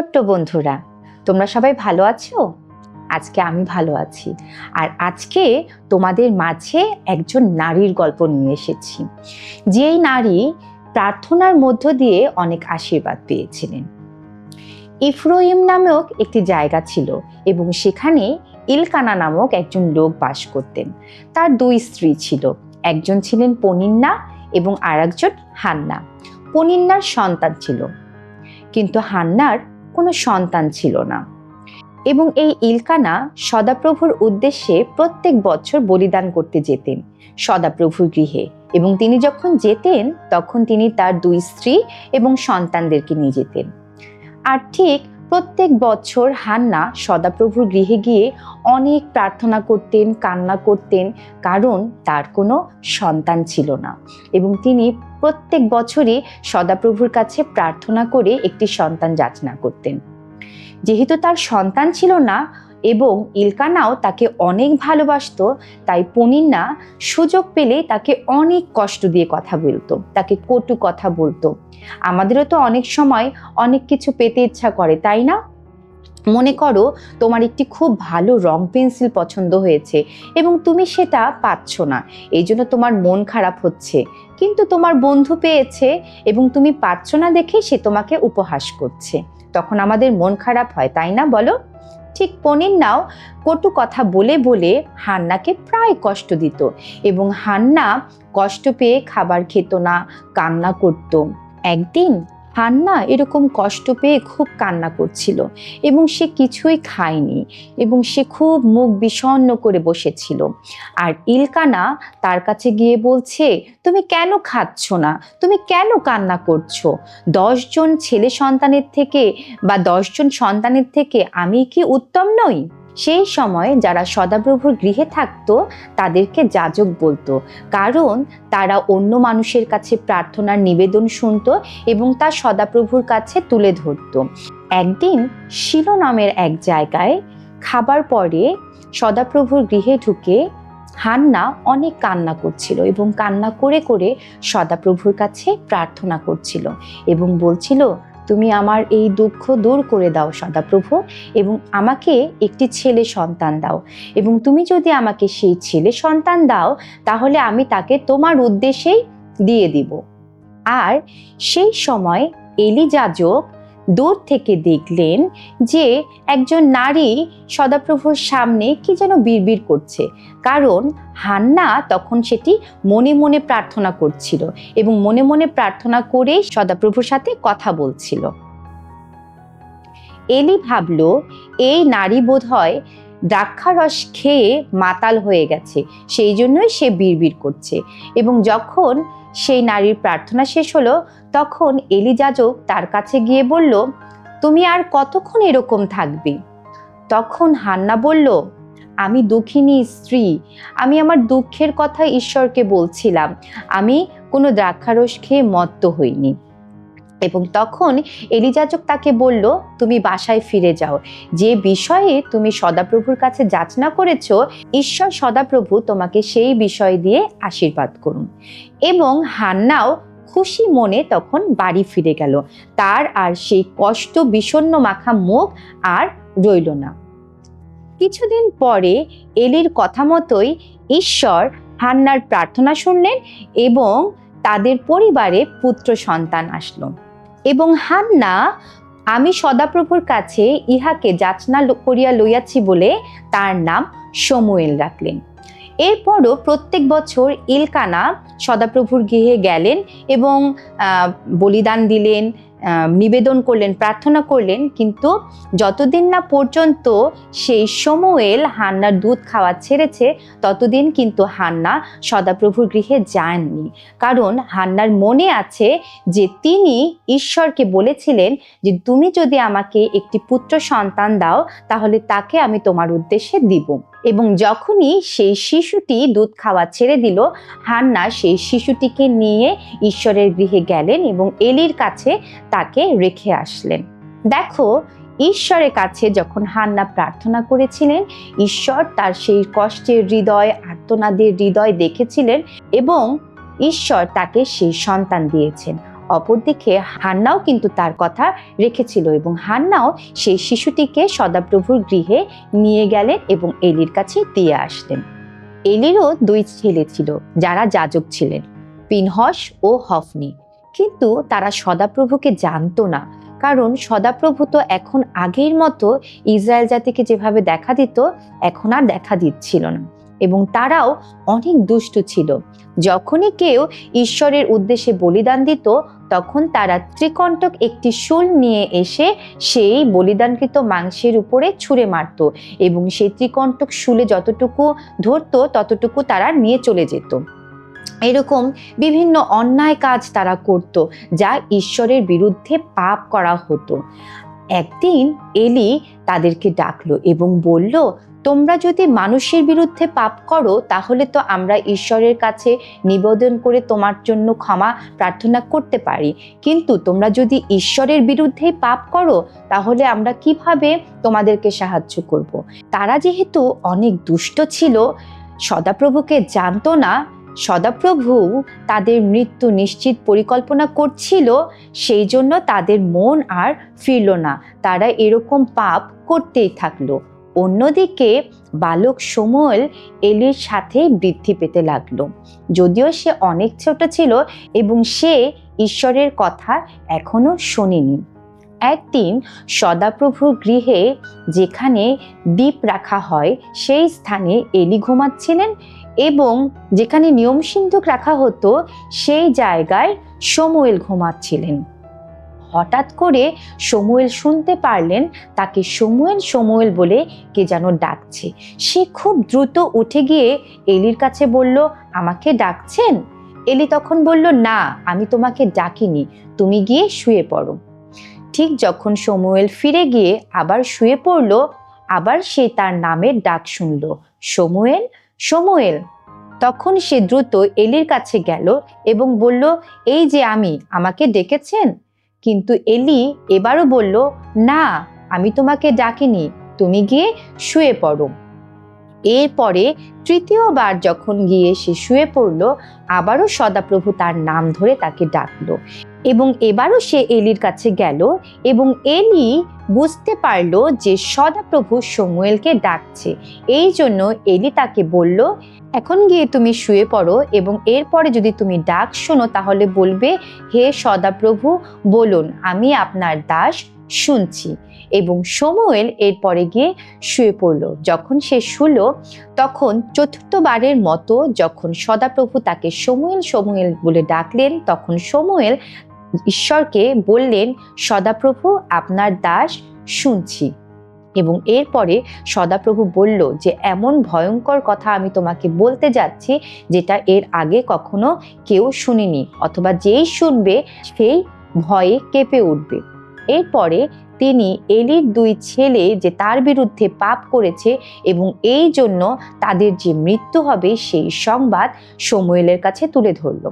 ছোট্ট বন্ধুরা, তোমরা সবাই ভালো আছো? আজকে আমি ভালো আছি। আর আজকে তোমাদের মাঝে একজন নারীর গল্প নিয়ে এসেছি। যেই নারী প্রার্থনার মধ্য দিয়ে অনেক আশীর্বাদ পেয়েছিলেন। ইফরোইম নামক একটি জায়গা ছিল এবং সেখানে ইলকানা নামক একজন লোক বাস করতেন। তার দুই স্ত্রী ছিল। একজন ছিলেন পনিন্না এবং আর একজন হান্না। পনিন্নার সন্তান ছিল। কিন্তু হান্নার কোনো সন্তান ছিল না। এবং এই ইলকানা সদাপ্রভুর উদ্দেশ্যে প্রত্যেক বছর বলিদান করতে যেতেন সদাপ্রভুর গৃহে। এবং তিনি যখন যেতেন, তখন তিনি তার দুই স্ত্রী এবং সন্তানদেরকে নিয়ে যেতেন। আর ঠিক প্রত্যেক বছর হান্না সদাপ্রভুর গৃহে গিয়ে অনেক প্রার্থনা করতেন, কান্না করতেন, কারণ তার কোনো সন্তান ছিল না। এবং তিনি প্রত্যেক বছরই সদাপ্রভুর কাছে প্রার্থনা করে একটি সন্তান যাচনা করতেন। যেহেতু তার সন্তান ছিল না এবং ইলকানাও তাকে অনেক ভালোবাসতো, তাই পনিন্না সুযোগ পেলে তাকে অনেক কষ্ট দিয়ে কথা বলতো, তাকে কটু কথা বলতো। আমাদেরও তো অনেক সময় অনেক কিছু পেতে ইচ্ছা করে, তাই না? মনে করো তোমার একটি খুব ভালো রং পেন্সিল পছন্দ হয়েছে এবং তুমি সেটা পাচ্ছ না, এই জন্য তোমার মন খারাপ হচ্ছে। কিন্তু তোমার বন্ধু পেয়েছে এবং তুমি পাচ্ছ না দেখে সে তোমাকে উপহাস করছে। তখন আমাদের মন খারাপ হয়, তাই না বলো? ঠিক পনির নাও। কটু কথা বলে বলে হান্নাকে প্রায় কষ্ট দিত এবং হান্না কষ্ট পেয়ে খাবার খেত না, কান্না করত। একদিন হান্না এরকম কষ্ট পেয়ে খুব কান্না করছিল এবং সে কিছুই খায়নি এবং সে খুব মুখ বিষণ্ণ করে বসেছিল। আর ইলকানা তার কাছে গিয়ে বলছে, তুমি কেন খাচ্ছ না? তুমি কেন কান্না করছ? দশজন ছেলে সন্তানের থেকে বা দশজন সন্তানের থেকে আমি কি উত্তম নই? সেই সময় যারা সদাপ্রভুর গৃহে থাকতো, তাদেরকে যাজক বলতো। কারণ তারা অন্য মানুষের কাছে প্রার্থনার নিবেদন শুনত এবং তা সদাপ্রভুর কাছে তুলে ধরতো। একদিন শিলো নামের এক জায়গায় খাবার পরে সদাপ্রভুর গৃহে ঢুকে হান্না অনেক কান্না করছিল এবং কান্না করে করে সদাপ্রভুর কাছে প্রার্থনা করছিল এবং বলছিল তুমি আমার এই দুঃখ দূর করে দাও সদাপ্রভু, এবং আমাকে একটি ছেলে সন্তান দাও। এবং তুমি যদি আমাকে সেই ছেলে সন্তান দাও, তাহলে আমি তাকে তোমার উদ্দেশ্যেই দিয়ে দিব। আর সেই সময় এলি যাজক দূর থেকে দেখলেন যে একজন নারী সদাপ্রভুর সামনে কি যেন বিড়বিড় করছে। কারণ হান্না তখন সেটি মনে মনে প্রার্থনা করছিল এবং মনে মনে প্রার্থনা করে সদাপ্রভুর সাথে কথা বলছিল। এলি ভাবল, এই নারী বোধ হয় দ্রাক্ষারস খেয়ে মাতাল হয়ে গেছে। সেই জন্যই সে বিড়বিড় করছে। এবং যখন সেই নারীর প্রার্থনা শেষ হলো, তখন এলিযাজক তার কাছে গিয়ে বলল, তুমি আর কতক্ষণ এরকম থাকবে? তখন হান্না বলল, আমি দুঃখিনী স্ত্রী। আমি আমার দুঃখের কথা ঈশ্বরকে বলছিলাম। আমি কোনো দ্রাক্ষারস খেয়ে মত্ত হইনি। এবং তখন এলিযাজক তাকে বলল, তুমি বাসায় ফিরে যাও। যে বিষয়ে তুমি সদাপ্রভুর কাছে যাচনা করেছ, ঈশ্বর সদাপ্রভু তোমাকে সেই বিষয় দিয়ে আশীর্বাদ করুন। এবং হান্নাও খুশি মনে তখন বাড়ি ফিরে গেল। তার আর সেই কষ্ট বিষণ্ণ মাখা মুখ আর রইল না। কিছুদিন পরে এলির কথা মতোই ঈশ্বর হান্নার প্রার্থনা শুনলেন এবং তাদের পরিবারে পুত্র সন্তান আসলো। এবং হান্না, আমি সদাপ্রভুর কাছে ইহাকে যাচনা করিয়া লইয়াছি বলে তার নাম সমুয়েল রাখলেন। এরপরও প্রত্যেক বছর ইলকানা সদাপ্রভুর গৃহে গেলেন এবং বলিদান দিলেন নিবেদন করলেন, প্রার্থনা করলেন, কিন্তু যতদিন না পর্যন্ত সেই সমুয়েল হান্নার দুধ খাওয়া ছেড়েছে, ততদিন কিন্তু হান্না সদাপ্রভুর গৃহে যাননি। কারণ হান্নার মনে আছে যে তিনি ঈশ্বরকে বলেছিলেন যে, তুমি যদি আমাকে একটি পুত্র সন্তান দাও, তাহলে তাকে আমি তোমার উদ্দেশ্যে দিব। এবং যখনই সেই শিশুটি দুধ খাওয়া ছেড়ে দিল, হান্না সেই শিশুটিকে নিয়ে ঈশ্বরের গৃহে গেলেন এবং এলির কাছে তাকে রেখে আসলেন। দেখো, ঈশ্বরের কাছে যখন হান্না প্রার্থনা করেছিলেন, ঈশ্বর তার সেই কষ্টের হৃদয়, আর্তনাদের হৃদয় দেখেছিলেন এবং ঈশ্বর তাকে সেই সন্তান দিয়েছেন। অপরদিকে হান্নাও কিন্তু তার কথা রেখেছিল এবং হান্নাও সেই শিশুটিকে সদাপ্রভুর গৃহে নিয়ে গেলেন এবং এলির কাছে দিয়ে আসলেন। এলিরও দুই ছেলে ছিল, যারা যাজক ছিলেন, পিনহস ও হফনি। কিন্তু তারা সদাপ্রভুকে জানতো না, কারণ সদাপ্রভু তো এখন আগের মতো ইসরায়েল জাতিকে যেভাবে দেখা দিত, এখন আর দেখা দিচ্ছিল না। এবং তারাও অনেক দুষ্ট ছিল। যখনই কেউ ঈশ্বরের উদ্দেশ্যে বলিদান দিত তখন তারা ত্রিকণ্টক একটি শুল নিয়ে এসে সেই বলিদানকৃত মাংসের উপরে ছুঁড়ে মারত এবং সেই ত্রিকণ্টক শুলে যতটুকু ধরতো, ততটুকু তারা নিয়ে চলে যেত। এরকম বিভিন্ন অন্যায় কাজ তারা করত, যা ঈশ্বরের বিরুদ্ধে পাপ করা হতো। একদিন এলি তাদেরকে ডাকলো এবং বলল তোমরা যদি মানুষের বিরুদ্ধে পাপ করো, তাহলে তো আমরা ঈশ্বরের কাছে নিবেদন করে তোমার জন্য ক্ষমা প্রার্থনা করতে পারি। কিন্তু তোমরা যদি ঈশ্বরের বিরুদ্ধে পাপ করো, তাহলে আমরা কীভাবে তোমাদেরকে সাহায্য করব। তারা যেহেতু অনেক দুষ্ট ছিল, সদাপ্রভুকে জানতো না, সদাপ্রভু তাদের মৃত্যু নিশ্চিত পরিকল্পনা করছিল, সেই জন্য তাদের মন আর ফিরল না। তারা এরকম পাপ করতেই থাকল। অন্যদিকে বালক সমল এলির সাথে বৃদ্ধি পেতে লাগল। যদিও সে অনেক ছোট ছিল এবং সে ঈশ্বরের কথা এখনও শোনেনি। একদিন সদাপ্রভুর গৃহে যেখানে দ্বীপ রাখা হয়, সেই স্থানে এলি ঘুমাচ্ছিলেন এবং যেখানে নিয়ম সিন্ধুক রাখা হতো, সেই জায়গায় সমুয়েল ঘুমাচ্ছিলেন। হঠাৎ করে সমুয়েল শুনতে পারলেন, তাকে সমুয়েল সমুয়েল বলে কে যেন ডাকছে। সে খুব দ্রুত উঠে গিয়ে এলির কাছে বলল, আমাকে ডাকছেন? এলি তখন বলল, না, আমি তোমাকে ডাকিনি, তুমি গিয়ে শুয়ে পড়ো। ঠিক যখন সমুয়েল ফিরে গিয়ে আবার শুয়ে পড়ল, আবার সে তার নামের ডাক শুনল, সমুয়েল সমুয়েল। তখন সে দ্রুত এলির কাছে গেল এবং বলল, এই যে আমি, আমাকে ডেকেছেন? কিন্তু এলি এবারও বলল, না, আমি তোমাকে ডাকিনি, তুমি গিয়ে শুয়ে পড়ো। এরপরে তৃতীয়বার যখন গিয়ে সে শুয়ে পড়ল, আবারও সদাপ্রভু তার নাম ধরে তাকে ডাকলো। এবং এবারও সে এলির কাছে গেল এবং এলি বুঝতে পারল যে সদাপ্রভু সমুয়েলকে ডাকছে। এই জন্য এলি তাকে বলল, এখন গিয়ে তুমি শুয়ে পড়ো এবং এরপরে যদি তুমি ডাক শোনো তাহলে বলবে, হে সদাপ্রভু, বলুন, আমি আপনার দাস, শুনছি এবং সমুয়েল এরপরে গিয়ে শুয়ে পড়ল। যখন সে শুলো, তখন চতুর্থবারের মতো যখন সদাপ্রভু তাকে সমুয়েল সমুয়েল বলে ডাকলেন, তখন সমুয়েল ঈশ্বরকে বললেন, সদাপ্রভু, আপনার দাস শুনছি। এবং এরপরে সদাপ্রভু বলল যে, এমন ভয়ঙ্কর কথা আমি তোমাকে বলতে যাচ্ছি, যেটা এর আগে কখনো কেউ শুনিনি, অথবা যেই শুনবে, সেই ভয়ে কেঁপে উঠবে। এরপরে তিনি এলির দুই ছেলে যে তার বিরুদ্ধে পাপ করেছে এবং এই জন্য তাদের যে মৃত্যু হবে সেই সংবাদ সময়েলের কাছে তুলে ধরল।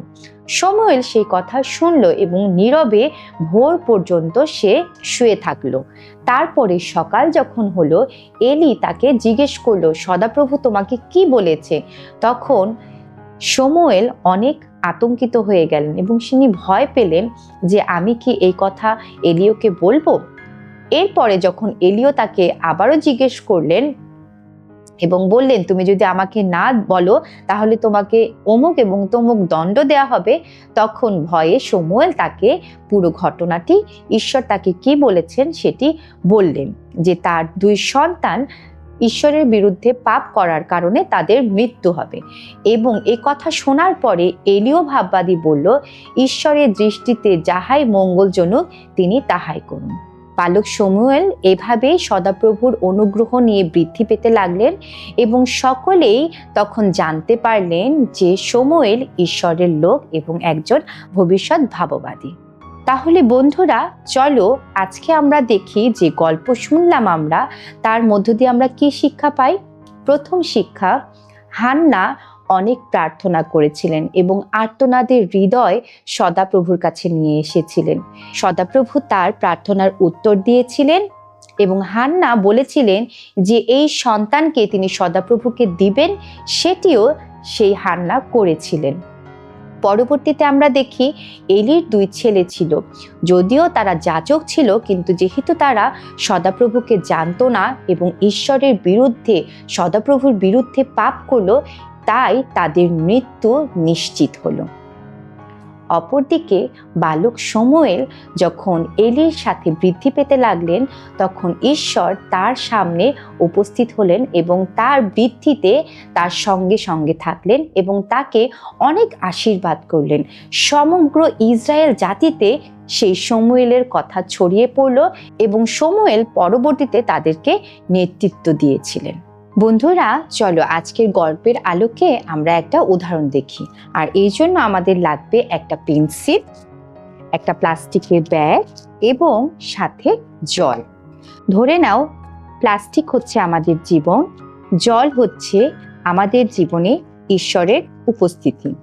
সময়েল সেই কথা শুনল এবং নীরবে ভোর পর্যন্ত সে শুয়ে থাকল। তারপরে সকাল যখন হলো, এলি তাকে জিজ্ঞেস করল, সদাপ্রভু, তোমাকে কি বলেছে? তখন সময়েল অনেক আতঙ্কিত হয়ে গেলেন এবং তিনি ভয় পেলেন যে, আমি কি এই কথা এলিওকে বলব? এরপরে যখন এলিও তাকে আবারও জিজ্ঞেস করলেন এবং বললেন, তুমি যদি আমাকে না বলো, তাহলে তোমাকে অমুক এবং তমুক দণ্ড দেয়া হবে। তখন ভয়ে সমুয়েল তাকে, পুরো ঘটনাটি ঈশ্বর তাকে কি বলেছেন সেটি বললেন, যে তার দুই সন্তান ঈশ্বরের বিরুদ্ধে পাপ করার কারণে তাদের মৃত্যু হবে। এবং এ কথা শোনার পরে এলিও ভাববাদী বলল, ঈশ্বরের দৃষ্টিতে যাহাই মঙ্গলজনক, তিনি তাহাই করুন। বালক সমুয়েল এভাবেই সদাপ্রভুর অনুগ্রহ নিয়ে বৃদ্ধি পেতে লাগলেন এবং সকলেই তখন জানতে পারলেন যে সমুয়েল ঈশ্বরের লোক এবং একজন ভবিষ্যৎ ভাববাদী। তাহলে বন্ধুরা, চলো আজকে আমরা দেখি যে গল্প শুনলাম আমরা, তার মধ্য দিয়ে আমরা কি শিক্ষা পাই? প্রথম শিক্ষা, হান্না অনেক প্রার্থনা করেছিলেন এবং আর্তনাদের হৃদয় সদাপ্রভুর কাছে নিয়ে এসেছিলেন। সদাপ্রভু তার প্রার্থনার উত্তর দিয়েছিলেন এবং হান্না বলেছিলেন যে এই সন্তানকে তিনি সদাপ্রভুকে দিবেন, সেটিও সেই হান্না করেছিলেন। পরবর্তীতে আমরা দেখি এলির দুই ছেলে ছিল। যদিও তারা যাচক ছিল, কিন্তু যেহেতু তারা সদাপ্রভুকে জানতো না এবং ঈশ্বরের বিরুদ্ধে, সদাপ্রভুর বিরুদ্ধে পাপ করল তাই তাদের মৃত্যু নিশ্চিত হলো। অপরদিকে বালক সমুয়েল যখন এলির সাথে বৃদ্ধি পেতে লাগলেন, তখন ঈশ্বর তার সামনে উপস্থিত হলেন এবং তার বৃদ্ধিতে তার সঙ্গে সঙ্গে থাকলেন এবং তাকে অনেক আশীর্বাদ করলেন। সমগ্র ইসরায়েল জাতিতে সেই সমুয়েলের কথা ছড়িয়ে পড়ল এবং সমুয়েল পরবর্তীতে তাদেরকে নেতৃত্ব দিয়েছিলেন। বন্ধুরা, চলো আজকের গল্পের আলোকে আমরা একটা উদাহরণ দেখি। আর এই জন্য আমাদের লাগবে একটা পেন্সিল, একটা প্লাস্টিকের ব্যাগ এবং সাথে জল। ধরে নাও, প্লাস্টিক হচ্ছে আমাদের জীবন, জল হচ্ছে আমাদের জীবনে ঈশ্বরের উপস্থিতি।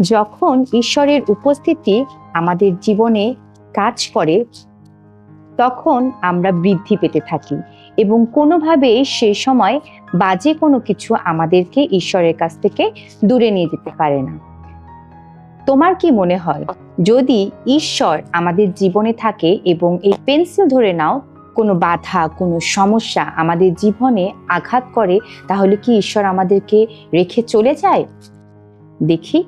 যখন ঈশ্বরের উপস্থিতি আমাদের জীবনে কাজ করে তখন আমরা বৃদ্ধি পেতে থাকি এবং কোনোভাবেই সে সময় বাজে কোনো কিছু আমাদেরকে ঈশ্বরের কাছ থেকে দূরে নিয়ে যেতে পারে না। তোমার কি মনে হয়, যদি ঈশ্বর আমাদের জীবনে থাকে এবং এই পেন্সিল ধরে নাও, কোনো বাধা, কোনো সমস্যা আমাদের জীবনে আঘাত করে, তাহলে কি ঈশ্বর আমাদেরকে রেখে চলে যায়? দেখি।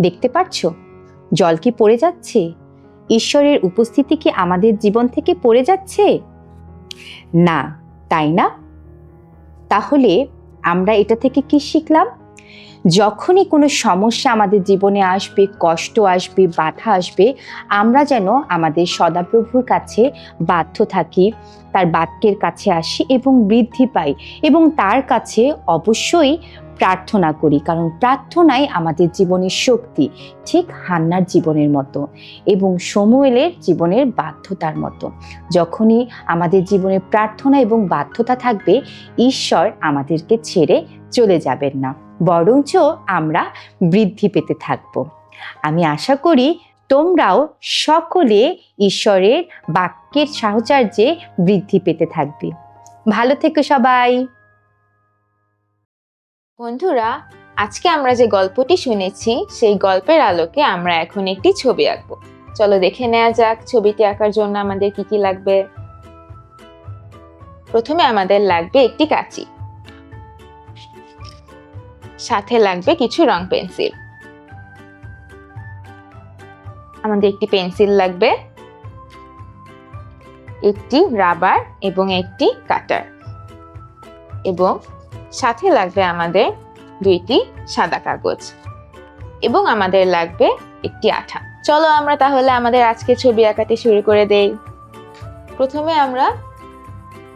দেখতে পাচ্ছ জল কি পড়ে যাচ্ছে? ঈশ্বরের উপস্থিতি কি আমাদের জীবন থেকে পড়ে যাচ্ছে? না, তাই না? তাহলে আমরা এটা থেকে কি শিখলাম? যখনই কোনো সমস্যা আমাদের জীবনে আসবে, কষ্ট আসবে, বাধা আসবে, আমরা যেন আমাদের সদাপ্রভুর কাছে বাধ্য থাকি, তার বাক্যের কাছে আসি এবং বৃদ্ধি পাই এবং তার কাছে অবশ্যই প্রার্থনা করি, কারণ প্রার্থনাই আমাদের জীবনের শক্তি, ঠিক হান্নার জীবনের মতো এবং সমুয়েলের জীবনের বাধ্যতার মতো। যখনই আমাদের জীবনে প্রার্থনা এবং বাধ্যতা থাকবে, ঈশ্বর আমাদেরকে ছেড়ে চলে যাবেন না, বরঞ্চ আমরা বৃদ্ধি পেতে থাকব। আমি আশা করি তোমরাও সকলে ঈশ্বরের বাক্যের সাহচর্যে বৃদ্ধি পেতে থাকবে। ভালো থেকো সবাই! বন্ধুরা, আজকে আমরা যে গল্পটি শুনেছি, সেই গল্পের আলোকে আমরা এখন একটি ছবি আঁকবো। চলো দেখে নেওয়া যাক ছবিটি আঁকার জন্য আমাদের কি কি লাগবে। প্রথমে আমাদের লাগবে একটি কাঁচি। সাথে লাগবে কিছু রং পেন্সিল। আমাদের একটি পেন্সিল লাগবে। একটি রাবার এবং একটি কাটার। এবং সাথে লাগবে আমাদের দুইটি সাদা কাগজ এবং আমাদের লাগবে একটি আঠা। চলো আমরা তাহলে আমাদের আজকে ছবি আঁকাতে শুরু করে দেই। প্রথমে আমরা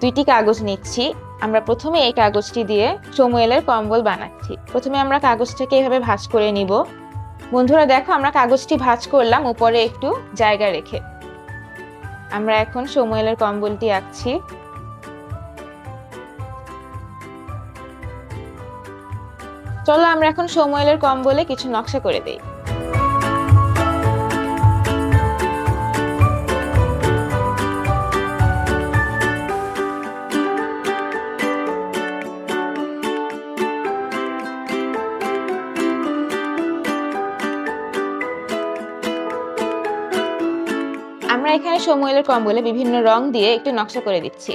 দুইটি কাগজ নিচ্ছি। আমরা প্রথমে এই কাগজটি দিয়ে সমুয়েলের কম্বল বানাচ্ছি। প্রথমে আমরা কাগজটাকে এভাবে ভাঁজ করে নিব। বন্ধুরা, দেখো আমরা কাগজটি ভাঁজ করলাম, উপরে একটু জায়গা রেখে। আমরা এখন সমুয়েলের কম্বলটি আঁকছি। চলো আমরা এখন সময়েলের কম্বলে কিছু নকশা করে দেই। আমরা এখানে সময়েলের কম্বলে বিভিন্ন রং দিয়ে একটু নকশা করে দিচ্ছি।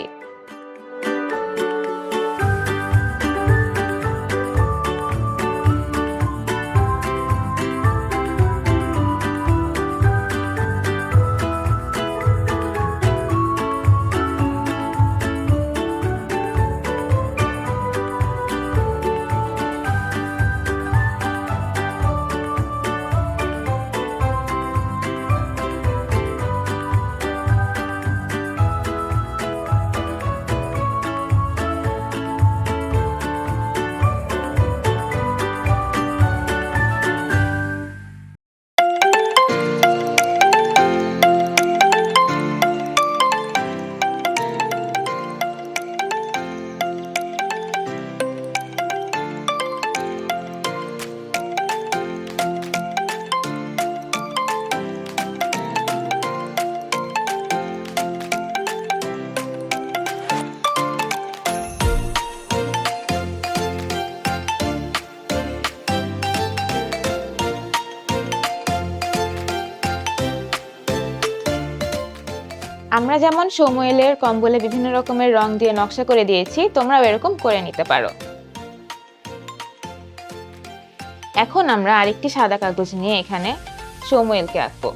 আমরা যেমন সময়েলের কম্বলে বিভিন্ন রকমের রং দিয়ে নকশা করে দিয়েছি, তোমরাও এরকম করে নিতে পারো। এখন আমরা আরেকটি সাদা কাগজ নিয়ে এখানে সময়েলকে আঁকবো।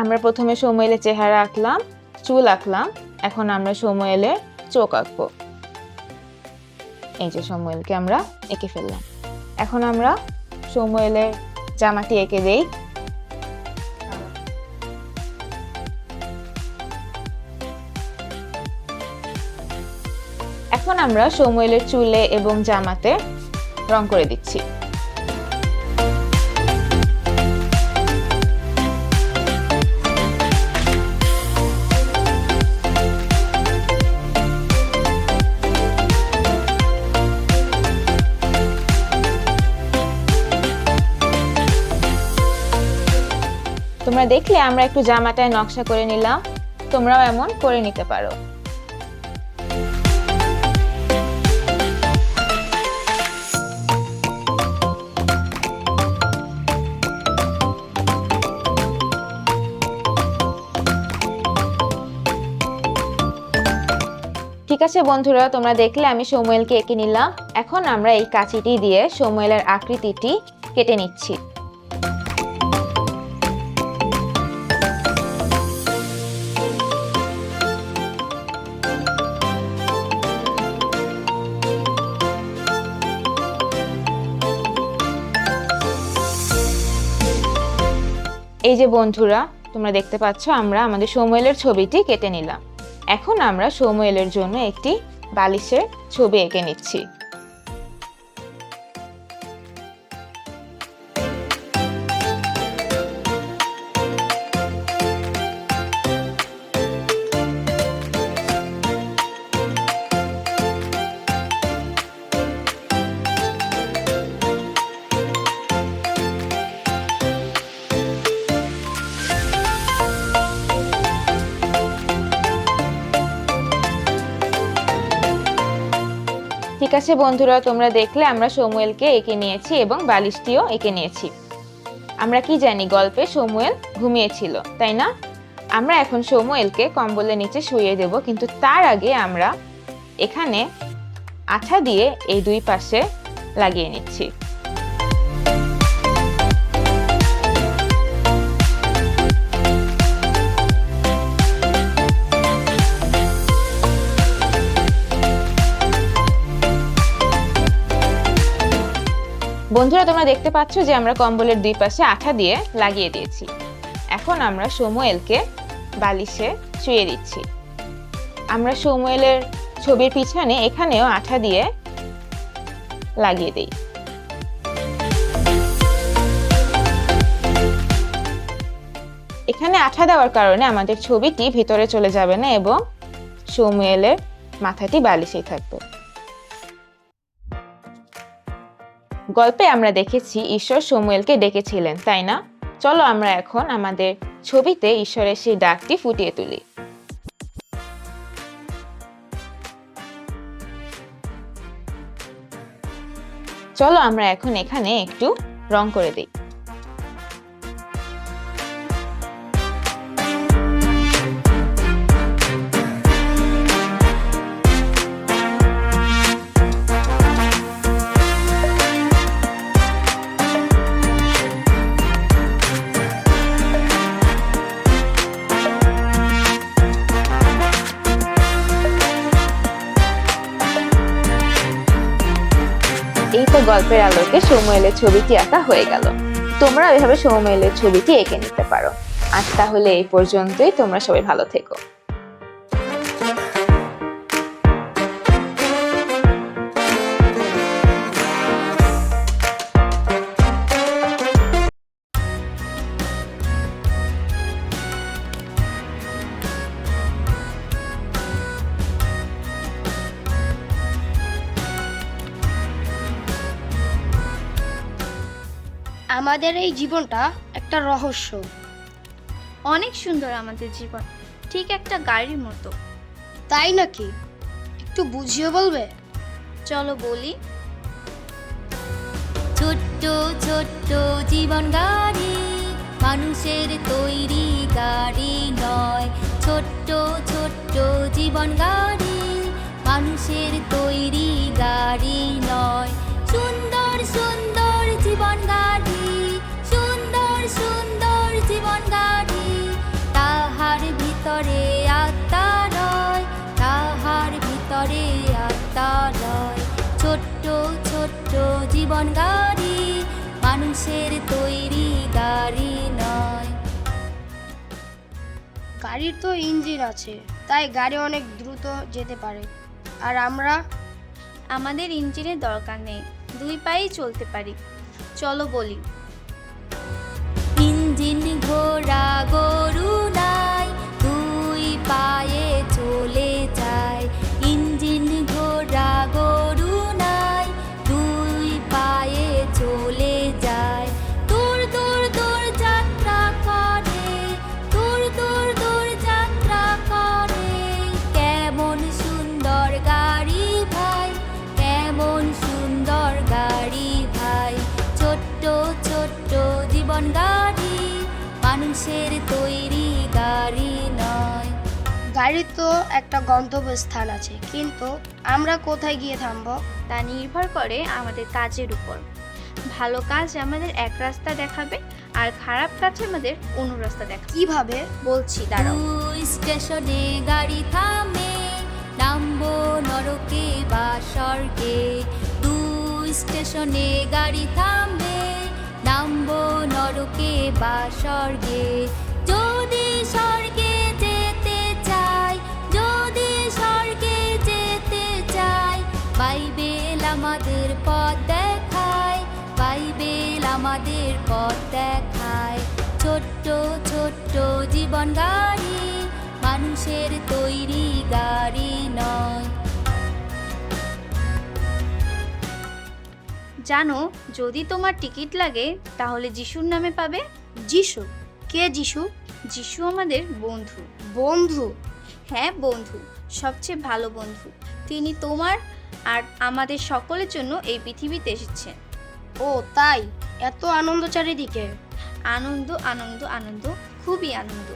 আমরা প্রথমে সময়েলের চেহারা আঁকলাম, চুল আঁকলাম, এখন আমরা সময়েলের চোখ আঁকবো। এই যে সময়েলকে আমরা এঁকে ফেললাম। এখন আমরা সময়েলের জামাটি এঁকে দেই। এখন আমরা সময়েলের চুলে এবং জামাতে রং করে দিচ্ছি। তোমরা দেখলে আমরা একটু জামাটায় নকশা করে নিলাম। তোমরাও এমন করে নিতে পারো। ঠিক আছে বন্ধুরা, তোমরা দেখলে আমি সময়েলকে এঁকে নিলাম। এখন আমরা এই কাঁচিটি দিয়ে সময়েলের আকৃতিটি কেটে নিচ্ছি। এই যে বন্ধুরা, তোমরা দেখতে পাচ্ছ আমরা আমাদের সৌময়েলের ছবিটি কেটে নিলাম। এখন আমরা সৌময়েলের জন্য একটি বালিশের ছবি এঁকে নিচ্ছি। ঠিক আছে বন্ধুরা, তোমরা দেখলে আমরা সমুয়েলকে এঁকে নিয়েছি এবং বালিশটিও এঁকে নিয়েছি। আমরা কি জানি গল্পে সমুয়েল ঘুমিয়েছিল, তাই না? আমরা এখন সমুয়েলকে কম্বলের নিচে শুয়ে দেব, কিন্তু তার আগে আমরা এখানে আঠা দিয়ে এই দুই পাশে লাগিয়ে নিচ্ছি। বন্ধুরা, তোমরা দেখতে পাচ্ছ যে আমরা কম্বলের দুই পাশে আঠা দিয়ে লাগিয়ে দিয়েছি। এখন আমরা সমুয়েলকে বালিশে শুয়ে দিচ্ছি। আমরা সমুয়েলের ছবির পিছনে এখানেও আঠা দিয়ে লাগিয়ে দিই। এখানে আঠা দেওয়ার কারণে আমাদের ছবিটি ভিতরে চলে যাবে না এবং সমুয়েলের মাথাটি বালিশেই থাকবে। গল্পে আমরা দেখেছি ঈশ্বর সমুয়েলকে ডেকেছিলেন, তাই না? চলো আমরা এখন আমাদের ছবিতে ঈশ্বরের সেই ডাকটি ফুটিয়ে তুলি। চলো আমরা এখন এখানে একটু রং করে দিই। সৌময়েলের ছবিটি আঁকা হয়ে গেল। তোমরা এভাবে সৌময়েলের ছবিটি এঁকে নিতে পারো। আজ তাহলে এই পর্যন্তই। তোমরা সবাই ভালো থেকো। আমাদের এই জীবনটা একটা রহস্য। অনেক সুন্দর আমাদের জীবন। ঠিক একটা গাড়ির মতো। তাই নাকি? একটু বুঝিয়ে বলবে? চলো বলি। ছোট্ট ছোট্ট জীবন গাড়ি মানুষের তৈরি গাড়ি নয়। ছোট্ট ছোট্ট জীবন গাড়ি মানুষের তৈরি গাড়ি নয়। জীবন গাড়ি মানুষের তৈরি গাড়ি নয়। গাড়ির তো ইঞ্জিন আছে তাই গাড়ি অনেক দ্রুত যেতে পারে। আর আমরা? আমাদের ইঞ্জিনের দরকার নেই দুই পায়েই চলতে পারি। চলো বলি। ইঞ্জিন ঘোড়া গরু নাই দুই পায়ে গাড়ির তো একটা গন্তব্যস্থান আছে কিন্তু আমরা কোথায় গিয়ে থামব? তা নির্ভর করে আমাদের কাজের উপর। ভালো কাজ আমাদের এক রাস্তা দেখাবে আর খারাপ কাজ আমাদের অন্য রাস্তা দেখাবে। কীভাবে? বলছি দাঁড়াও। স্টেশনে গাড়ি থামে নামবো নরকে বা স্বর্গে। দুই স্টেশনে গাড়ি থামবে নামবো নরকে বা স্বর্গে। যদি স্বর্গে আমাদের পথ দেখায়। ছোট্ট ছোট্ট জীবন গাড়ি মানুষের তৈরি গাড়ি নয়। জানো যদি তোমার টিকিট লাগে তাহলে যিশুর নামে পাবে? যিশু। কে যিশু? যিশু আমাদের বন্ধু। বন্ধু। হ্যাঁ বন্ধু সবচেয়ে ভালো বন্ধু। তিনি তোমার আর আমাদের সকলের জন্য এই পৃথিবীতে এসেছেন। ও তাই? এত আনন্দ চারিদিকে। আনন্দ আনন্দ আনন্দ খুবই আনন্দ।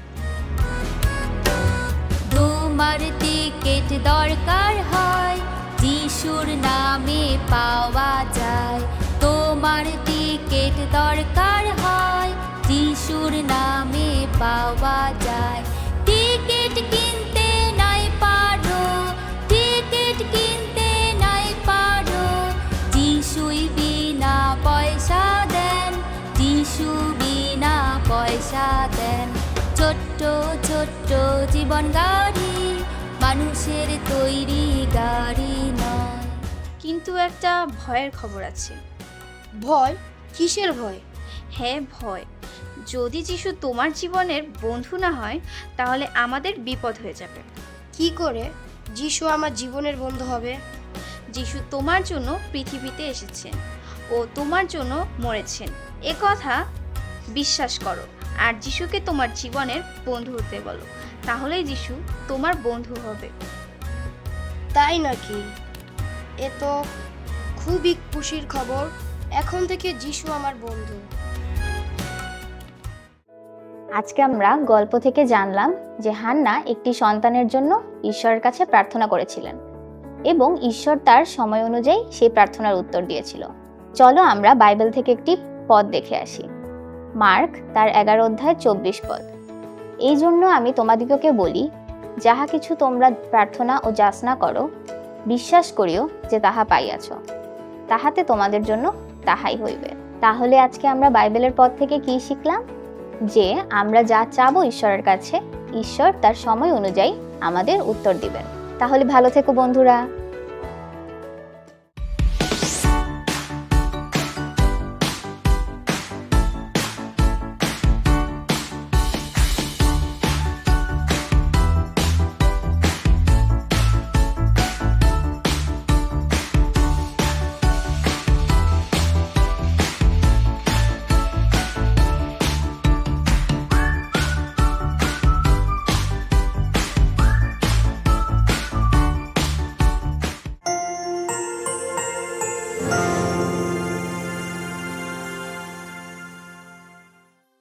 তোমার টিকিট দরকার হয় যিশুর নামে পাওয়া যায়। তোমার টিকিট দরকার হয় যিশুর নামে পাওয়া যায়। জীবন গাড়ি মানুষের তৈরি গাড়ি নয়। কিন্তু একটা ভয়ের খবর আছে। ভয়? কিসের ভয়? হ্যাঁ ভয়। যদি যিশু তোমার জীবনের বন্ধু না হয় তাহলে আমাদের বিপদ হয়ে যাবে। কি করে? যিশু আমার জীবনের বন্ধু হবে? যিশু তোমার জন্য পৃথিবীতে এসেছেন ও তোমার জন্য মরেছেন। এ কথা বিশ্বাস করো। আর যিশুকে তোমার জীবনের বন্ধু হতে বলো তাহলেই যিশু তোমার বন্ধু হবে। তাই নাকি? এ তো খুবই খুশির খবর এখন থেকে যিশু আমার বন্ধু। আজকে আমরা গল্প থেকে জানলাম যে হান্না একটি সন্তানের জন্য ঈশ্বরের কাছে প্রার্থনা করেছিলেন এবং ঈশ্বর তার সময় অনুযায়ী সেই প্রার্থনার উত্তর দিয়েছিল। চলো আমরা বাইবেল থেকে একটি পদ দেখে আসি। মার্ক তার এগারো অধ্যায় চব্বিশ পদ। এই জন্য আমি তোমাদিগকে বলি, যাহা কিছু তোমরা প্রার্থনা ও যাচনা করো, বিশ্বাস করিও যে তাহা পাইয়াছ। তাহাতে তোমাদের জন্য তাহাই হইবে। তাহলে আজকে আমরা বাইবেলের পদ থেকে কি শিখলাম? যে আমরা যা চাবো ঈশ্বরের কাছে, ঈশ্বর তার সময় অনুযায়ী আমাদের উত্তর দিবেন। তাহলে ভালো থেকো বন্ধুরা।